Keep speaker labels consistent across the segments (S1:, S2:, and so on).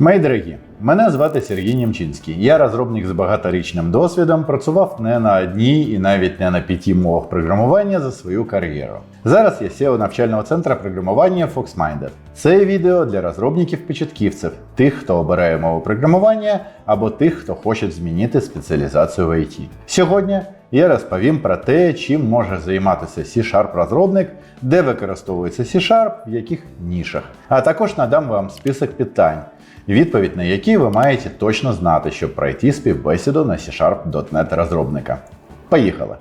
S1: Мої дорогі, мене звати Сергій Німчинський. Я розробник з багаторічним досвідом, працював не на одній і навіть не на п'яти мовах програмування за свою кар'єру. Зараз я SEO навчального центру програмування FoxMinded. Це відео для розробників-початківців, тих, хто обирає мову програмування, або тих, хто хоче змінити спеціалізацію в IT. Сьогодні я розповім про те, чим може займатися C-Sharp розробник, де використовується C-Sharp, в яких нішах. А також надам вам список питань, відповідь на які ви маєте точно знати, щоб пройти співбесіду на C-Sharp.net розробника. Поїхали!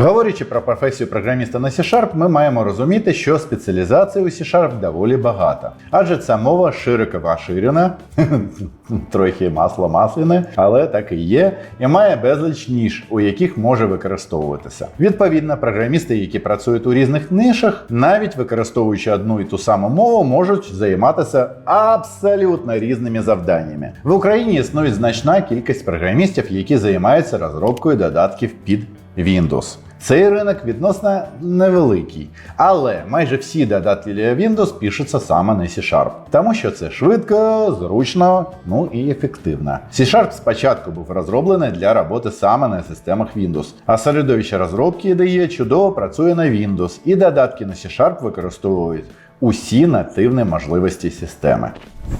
S1: Говорячи про професію програміста на C-Sharp, ми маємо розуміти, що спеціалізацій у C-Sharp доволі багато. Адже ця мова широко поширена, трохи масло масляне, але так і є, і має безліч ніж, у яких може використовуватися. Відповідно, програмісти, які працюють у різних нишах, навіть використовуючи одну і ту саму мову, можуть займатися абсолютно різними завданнями. В Україні існує значна кількість програмістів, які займаються розробкою додатків під Windows. Цей ринок відносно невеликий, але майже всі додатки для Windows пишуться саме на C-Sharp, тому що це швидко, зручно, ну і ефективно. C-Sharp спочатку був розроблений для роботи саме на системах Windows, а середовище розробки IDE чудово працює на Windows, і додатки на C-Sharp використовують усі нативні можливості системи.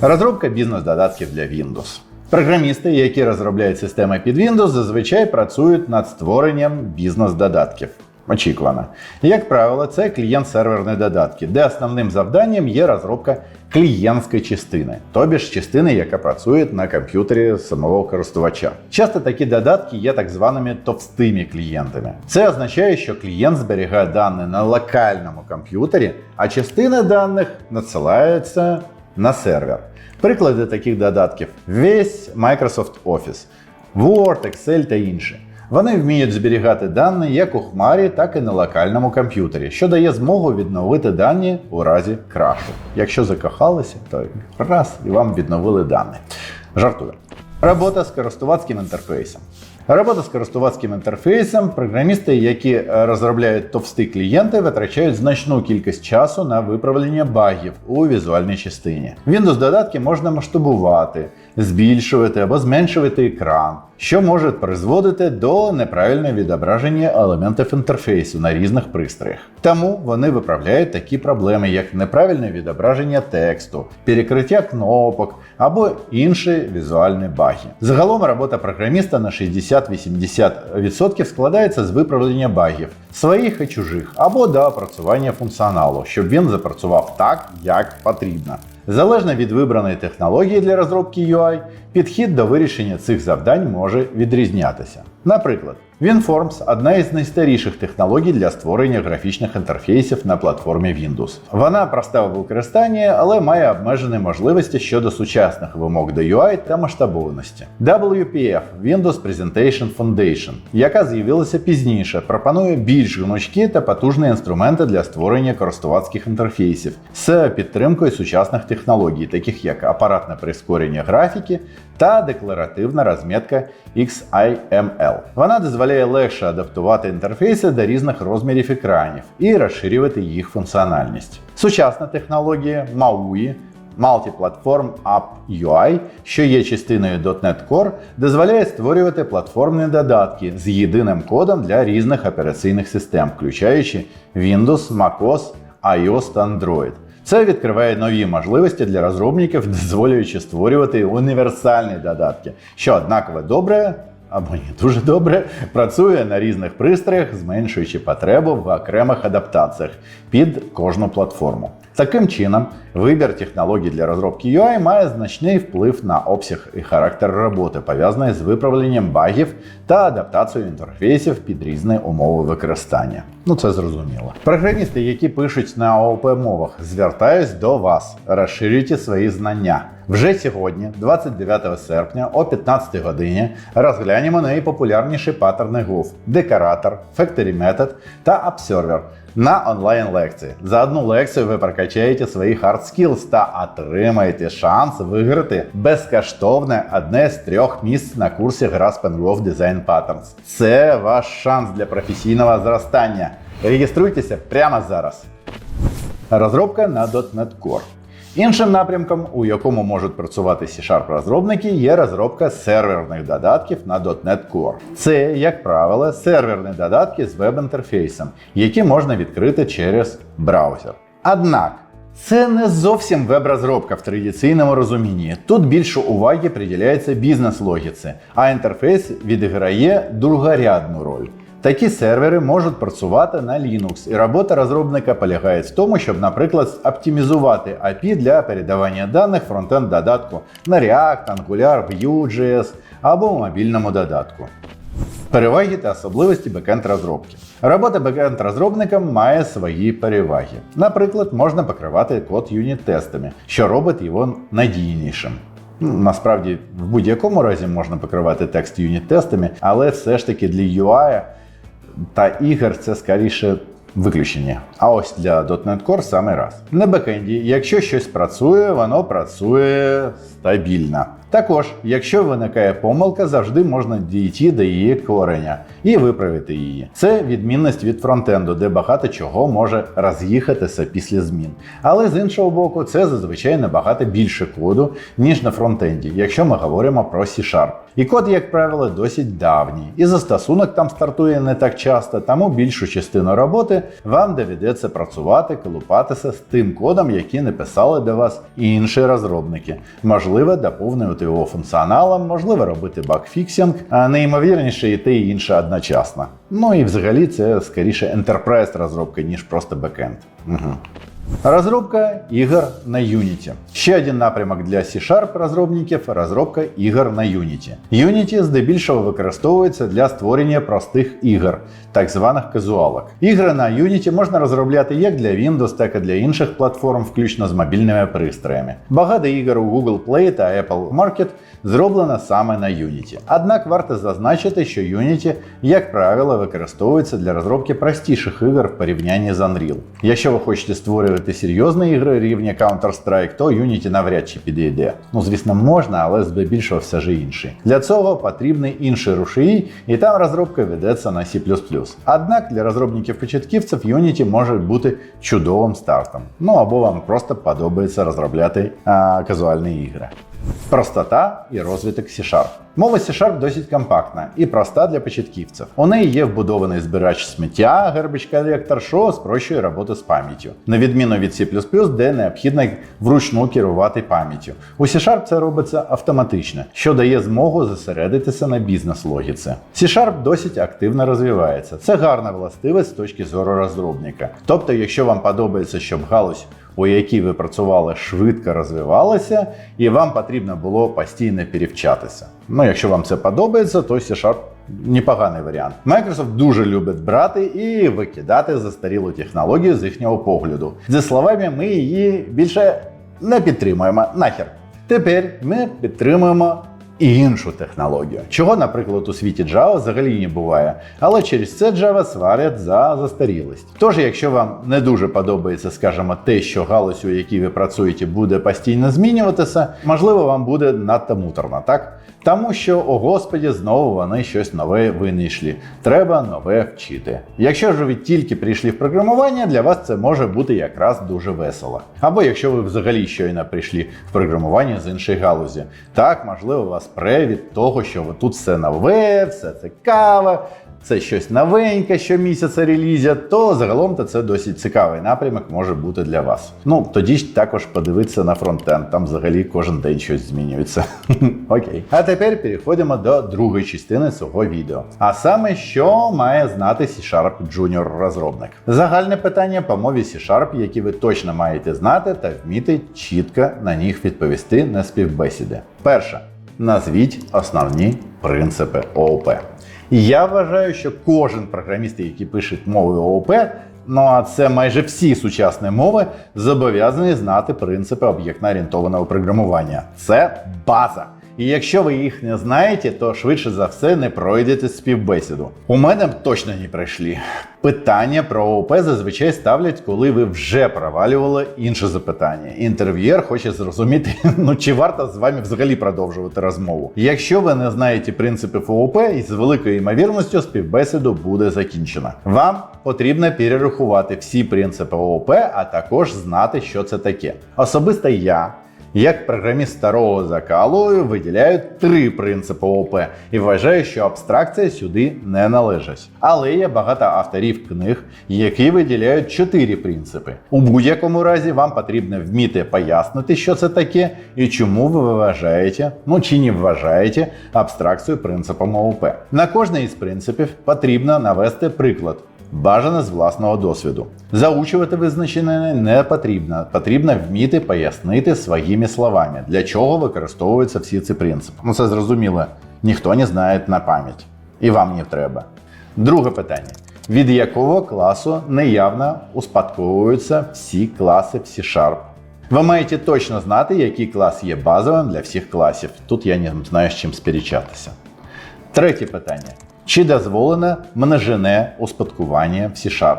S1: Розробка бізнес-додатків для Windows. Програмісти, які розробляють системи під Windows, зазвичай працюють над створенням бізнес-додатків. Очікувано. Як правило, це клієнт-серверні додатки, де основним завданням є розробка клієнтської частини, тобі ж частини, яка працює на комп'ютері самого користувача. Часто такі додатки є так званими товстими клієнтами. Це означає, що клієнт зберігає дані на локальному комп'ютері, а частина даних надсилається на сервер. Приклади таких додатків весь Microsoft Office, Word, Excel та інші. Вони вміють зберігати дані як у хмарі, так і на локальному комп'ютері, що дає змогу відновити дані у разі крашу. Якщо закохалися, то раз і вам відновили дані. Жартую. Робота з користувацьким інтерфейсом. Робота з користувацьким інтерфейсом. Програмісти, які розробляють товсті клієнти, витрачають значну кількість часу на виправлення багів у візуальній частині. Windows додатки можна масштабувати, збільшувати або зменшувати екран, що може призводити до неправильного відображення елементів інтерфейсу на різних пристроях. Тому вони виправляють такі проблеми, як неправильне відображення тексту, перекриття кнопок або інші візуальні баги. Загалом робота програміста на 60-80% складається з виправлення багів, своїх і чужих, або до опрацювання функціоналу, щоб він запрацював так, як потрібно. Залежно від вибраної технології для розробки UI, підхід до вирішення цих завдань може відрізнятися. Наприклад, WinForms одна із найстаріших технологій для створення графічних інтерфейсів на платформі Windows. Вона проста у використанні, але має обмежені можливості щодо сучасних вимог до UI та масштабованості. WPF Windows Presentation Foundation, яка з'явилася пізніше, пропонує більш гнучкі та потужні інструменти для створення користувацьких інтерфейсів з підтримкою сучасних технологій, таких як апаратне прискорення графіки та декларативна розмітка XIML. Вона дозволяє легше адаптувати інтерфейси до різних розмірів екранів і розширювати їх функціональність. Сучасна технологія MAUI Multi-Platform App UI, що є частиною .NET Core, дозволяє створювати платформні додатки з єдиним кодом для різних операційних систем, включаючи Windows, MacOS, iOS та Android. Це відкриває нові можливості для розробників, дозволюючи створювати універсальні додатки, що однаково добре або не дуже добре працює на різних пристроях, зменшуючи потребу в окремих адаптаціях під кожну платформу. Таким чином, вибір технологій для розробки UI має значний вплив на обсяг і характер роботи, пов'язаний з виправленням багів та адаптацією інтерфейсів під різні умови використання. Ну це зрозуміло. Програмісти, які пишуть на ООП мовах, звертаюсь до вас, розширюйте свої знання. Вже сьогодні, 29 серпня о 15 годині, розглянемо найпопулярніші паттерни GOV – Декоратор, Factory Method та Observer на онлайн-лекції. За одну лекцію ви прокачаєте свої hard skills та отримаєте шанс виграти безкоштовне одне з трьох місць на курсі Grasp Growth Design Patterns. Це ваш шанс для професійного зростання. Реєструйтеся прямо зараз. Розробка на .NET Core. Іншим напрямком, у якому можуть працювати C-Sharp розробники, є розробка серверних додатків на .NET Core. Це, як правило, серверні додатки з веб-інтерфейсом, які можна відкрити через браузер. Однак це не зовсім веб-розробка в традиційному розумінні. Тут більше уваги приділяється бізнес-логіці, а інтерфейс відіграє другорядну роль. Такі сервери можуть працювати на Linux, і робота розробника полягає в тому, щоб, наприклад, оптимізувати API для передавання даних фронтенд додатку на React, Angular, Vue.js або мобільному додатку. Переваги та особливості бекенд розробки. Робота бекенд розробником має свої переваги. Наприклад, можна покривати код юніт-тестами, що робить його надійнішим. Ну, Насправді, в будь-якому разі можна покривати текст юніт-тестами, але все ж таки для UI та ігор це скоріше виключення. А ось для .NET Core саме раз. На бекенді, якщо щось працює, воно працює стабільно. Також, якщо виникає помилка, завжди можна дійти до її корення і виправити її. Це відмінність від фронтенду, де багато чого може роз'їхатися після змін. Але з іншого боку, це зазвичай набагато більше коду, ніж на фронтенді, якщо ми говоримо про C-Sharp. І код, як правило, досить давній. І застосунок там стартує не так часто, тому більшу частину роботи вам доведеться працювати, колупатися з тим кодом, який написали для вас інші розробники. Можливо, доповнювати його функціоналом, можливо, робити багфіксінг, а неймовірніше і те і інше одночасно. Ну і взагалі це скоріше enterprise розробка, ніж просто бекенд. Угу. Розробка ігор на Unity. Ще один напрямок для C-Sharp розробників розробка ігор на Unity. Unity здебільшого використовується для створення простих ігор, так званих казуалок. Ігри на Unity можна розробляти як для Windows, так і для інших платформ, включно з мобільними пристроями. Багато ігор у Google Play та Apple Market зроблено саме на Unity. Однак варто зазначити, що Unity, як правило, використовується для розробки простіших ігор в порівнянні з Unreal. Якщо ви хочете створювати серйозні ігри рівня Counter-Strike, то Unity навряд чи підійде. Ну, звісно, можна, але здебільшого все ж інший. Для цього потрібний інший рушій, і там розробка ведеться на C++. Однак для розробників-початківців Unity може бути чудовим стартом. Ну або вам просто подобається розробляти а, казуальні ігри. Простота і розвиток C-Sharp. Мова C-Sharp досить компактна і проста для початківців. У неї є вбудований збирач сміття, garbage collector, що спрощує роботу з пам'яттю, на відміну від C++, де необхідно вручну керувати пам'яттю. У C-Sharp це робиться автоматично, що дає змогу зосередитися на бізнес-логіці. C-Sharp досить активно розвивається. Це гарна властивість з точки зору розробника. Тобто, якщо вам подобається, щоб галузь у якій ви працювали, швидко розвивалася, і вам потрібно було постійно перевчатися. Ну, якщо вам це подобається, то C-Sharp непоганий варіант. Microsoft дуже любить брати і викидати застарілу технологію з їхнього погляду. Зі словами, ми її більше не підтримуємо. Нахер. Тепер ми підтримуємо і іншу технологію, чого, наприклад, у світі Java взагалі не буває, але через це Java сварять за застарілість. Тож, якщо вам не дуже подобається, скажімо, те, що галузь, у якій ви працюєте, буде постійно змінюватися, можливо, вам буде надто муторно, так? Тому що, о господі, знову вони щось нове винайшли. Треба нове вчити. Якщо ж ви тільки прийшли в програмування, для вас це може бути якраз дуже весело. Або якщо ви взагалі щойно прийшли в програмування з іншої галузі, так можливо вас пре від того, що ви тут все нове, все цікаве. Це щось новеньке, щомісяця релізять, то загалом то це досить цікавий напрямок може бути для вас. Ну тоді ж також подивитися на фронтенд, там взагалі кожен день щось змінюється. Окей. А тепер переходимо до другої частини цього відео. А саме, що має знати C-Sharp Junior розробник. Загальне питання по мові C-Sharp, які ви точно маєте знати та вміти чітко на них відповісти на співбесіди. Перше. Назвіть основні принципи ООП. Я вважаю, що кожен програміст, який пише мовою ООП, ну а це майже всі сучасні мови, зобов'язані знати принципи об'єктно-орієнтованого програмування. Це база. І якщо ви їх не знаєте, то швидше за все не пройдете співбесіду. У мене точно не пройшли. Питання про ООП зазвичай ставлять, коли ви вже провалювали інше запитання. Інтерв'єр хоче зрозуміти, ну чи варто з вами взагалі продовжувати розмову. Якщо ви не знаєте принципів ООП, із великою ймовірністю співбесіду буде закінчена. Вам потрібно перерахувати всі принципи ООП, а також знати, що це таке. Особисто я. Як програміст старого закалу виділяю три принципи ООП і вважаю, що абстракція сюди не належить. Але є багато авторів книг, які виділяють чотири принципи. У будь-якому разі вам потрібно вміти пояснити, що це таке і чому ви вважаєте, ну чи не вважаєте абстракцію принципом ООП. На кожний із принципів потрібно навести приклад. Бажано з власного досвіду. Заучувати визначення не потрібно. Потрібно вміти пояснити своїми словами, для чого використовуються всі ці принципи. Ну це зрозуміло, ніхто не знає на пам'ять. І вам не треба. Друге питання: від якого класу неявно успадковуються всі класи в C-Sharp? Ви маєте точно знати, який клас є базовим для всіх класів. Тут я не знаю з чим сперечатися. Третє питання. Чи дозволене множине успадкування в C-Sharp?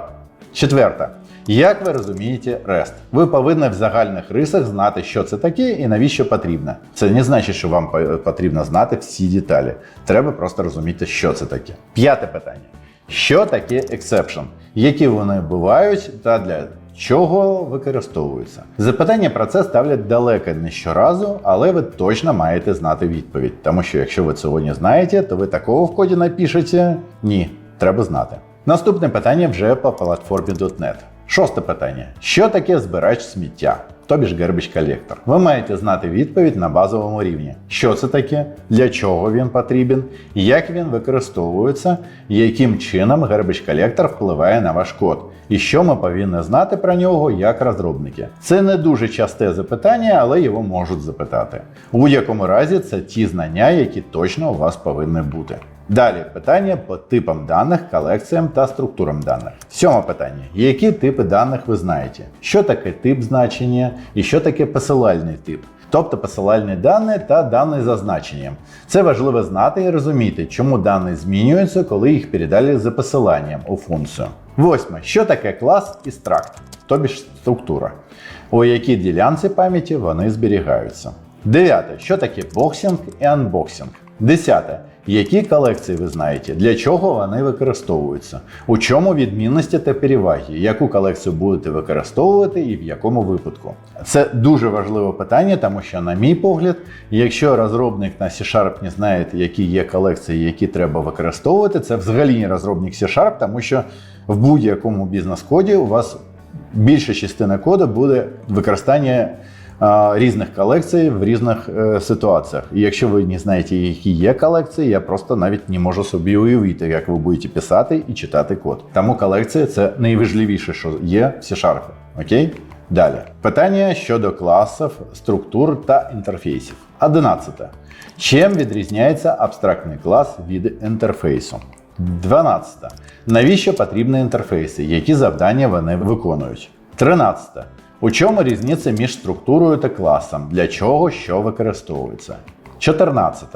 S1: Четверте. Як ви розумієте REST? Ви повинні в загальних рисах знати, що це таке і навіщо потрібно. Це не значить, що вам потрібно знати всі деталі. Треба просто розуміти, що це таке. П'яте питання. Що таке exception? Які вони бувають та для чого використовуються? Запитання про це ставлять далеко не щоразу, але ви точно маєте знати відповідь. Тому що якщо ви цього не знаєте, то ви такого в коді напишете? Ні, треба знати. Наступне питання вже по платформі .NET. Шосте питання: що таке збирач сміття? Тобі ж garbage колектор. Ви маєте знати відповідь на базовому рівні. Що це таке, для чого він потрібен, як він використовується, яким чином garbage колектор впливає на ваш код, і що ми повинні знати про нього як розробники. Це не дуже часте запитання, але його можуть запитати. У будь-якому разі це ті знання, які точно у вас повинні бути. Далі питання по типам даних, колекціям та структурам даних. Сьоме питання: які типи даних ви знаєте? Що таке тип значення і що таке посилальний тип? Тобто посилальні дані та дані за значенням. Це важливо знати і розуміти, чому дані змінюються, коли їх передали за посиланням у функцію. Восьме. Що таке клас і стракт, тобі ж структура, у якій ділянці пам'яті вони зберігаються. Дев'яте. Що таке боксинг і анбоксинг? Десяте. Які колекції ви знаєте, для чого вони використовуються? У чому відмінності та переваги? Яку колекцію будете використовувати і в якому випадку? Це дуже важливе питання, тому що, на мій погляд, якщо розробник на C-Sharp не знає, які є колекції, які треба використовувати, це взагалі не розробник C-Sharp, тому що в будь-якому бізнес-коді у вас більша частина коду буде використання різних колекцій в різних е, ситуаціях. І якщо ви не знаєте, які є колекції, я просто навіть не можу собі уявити, як ви будете писати і читати код. Тому колекція це найважливіше, що є в C-Sharp. Окей? Далі. Питання щодо класів, структур та інтерфейсів. 11. Чим відрізняється абстрактний клас від інтерфейсу? 12. Навіщо потрібні інтерфейси? Які завдання вони виконують? 13. У чому різниця між структурою та класом? Для чого що використовується? 14.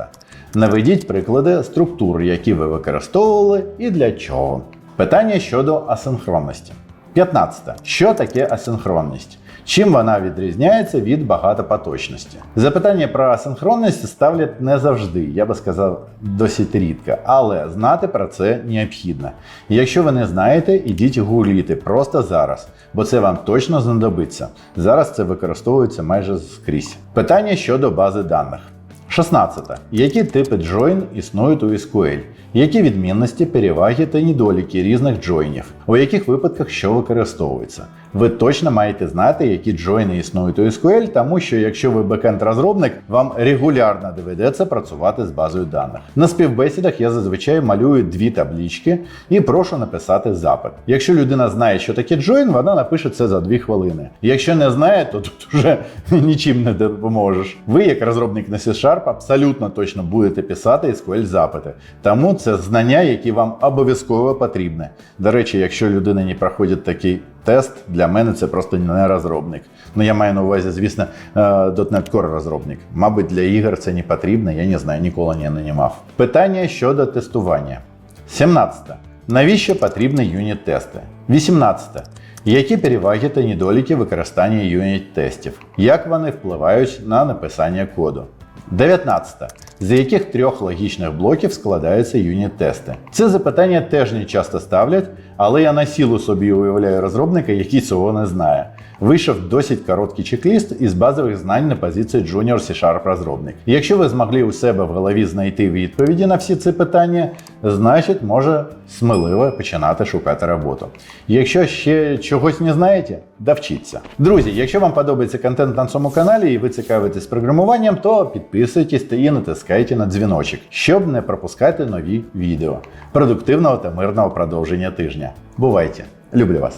S1: Наведіть приклади структур, які ви використовували і для чого. Питання щодо асинхронності. 15. Що таке асинхронність? Чим вона відрізняється від багатопоточності? Запитання про асинхронність ставлять не завжди, я би сказав, досить рідко, але знати про це необхідно. Якщо ви не знаєте, ідіть гугліти просто зараз, бо це вам точно знадобиться. Зараз це використовується майже скрізь. Питання щодо бази даних. 16. Які типи join існують у SQL? Які відмінності, переваги та недоліки різних джойнів? У яких випадках що використовується? Ви точно маєте знати, які джойни існують у SQL, тому що якщо ви бекенд-розробник, вам регулярно доведеться працювати з базою даних. На співбесідах я зазвичай малюю дві таблички і прошу написати запит. Якщо людина знає, що таке джойн, вона напише це за дві хвилини. Якщо не знає, то тут вже нічим не допоможеш. Ви, як розробник на C-Sharp, абсолютно точно будете писати SQL запити. Тому це знання, які вам обов'язково потрібні. До речі, якщо людина не проходить такий тест, для мене це просто не розробник. Ну я маю на увазі, звісно, е, .NET Core розробник. Мабуть, для ігор це не потрібно, я не знаю, ніколи не нанімав. Питання щодо тестування. 17. Навіщо потрібні юніт-тести? 18. Які переваги та недоліки використання юніт-тестів? Як вони впливають на написання коду? 19. З яких трьох логічних блоків складаються юніт-тести? Це запитання теж не часто ставлять, але я на сілу собі уявляю розробника, який цього не знає. Вийшов досить короткий чек-ліст із базових знань на позиції Junior C-Sharp розробник. Якщо ви змогли у себе в голові знайти відповіді на всі ці питання, значить може сміливо починати шукати роботу. Якщо ще чогось не знаєте, довчіться. Друзі, якщо вам подобається контент на цьому каналі і ви цікавитесь програмуванням, то підписуйтесь та і натискайте на дзвіночок, щоб не пропускати нові відео. Продуктивного та мирного продовження тижня. Бувайте! Люблю вас!